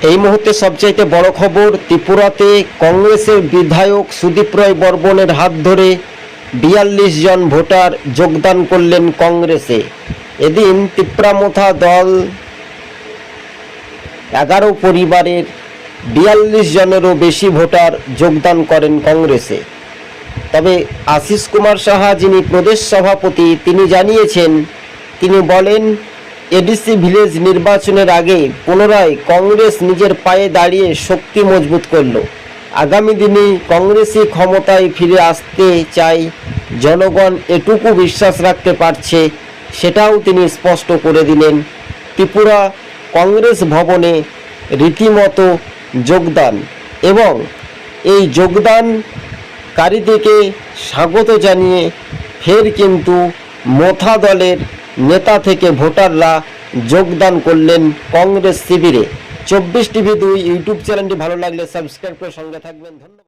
এই মুহূর্তে সবচাইতে বড় খবর, ত্রিপুরাতে কংগ্রেসের বিধায়ক সুদীপ রায় বর্মনের হাত ধরে বিয়াল্লিশ জন ভোটার যোগদান করলেন কংগ্রেসে। এদিন তিপ্রামথা দল এগারো পরিবারের বিয়াল্লিশ জনেরও বেশি ভোটার যোগদান করেন কংগ্রেসে। তবে আশিস কুমার সাহা যিনি প্রদেশ সভাপতি, তিনি জানিয়েছেন, তিনি বলেন এডিসি ভিলেজ নির্বাচনের আগে পুনরায় কংগ্রেস নিজের পায়ে দাঁড়িয়ে শক্তি মজবুত করল। আগামী দিনে কংগ্রেসই ক্ষমতায় ফিরে আসতে চাই জনগণ এটুকু বিশ্বাস রাখতে পারছে, সেটাও তিনি স্পষ্ট করে দিলেন। ত্রিপুরা কংগ্রেস ভবনে রীতিমতো যোগদান এবং এই যোগদানকারীদেরকে স্বাগত জানিয়ে ফের কিন্তু মোথা দলের নেতা থেকে ভোটাররা যোগদান করলেন কংগ্রেস শিবিরে। চব্বিশ টিভি দুই ইউটিউব চ্যানেলটি ভালো লাগলে সাবস্ক্রাইব করে সঙ্গে থাকবেন। ধন্যবাদ।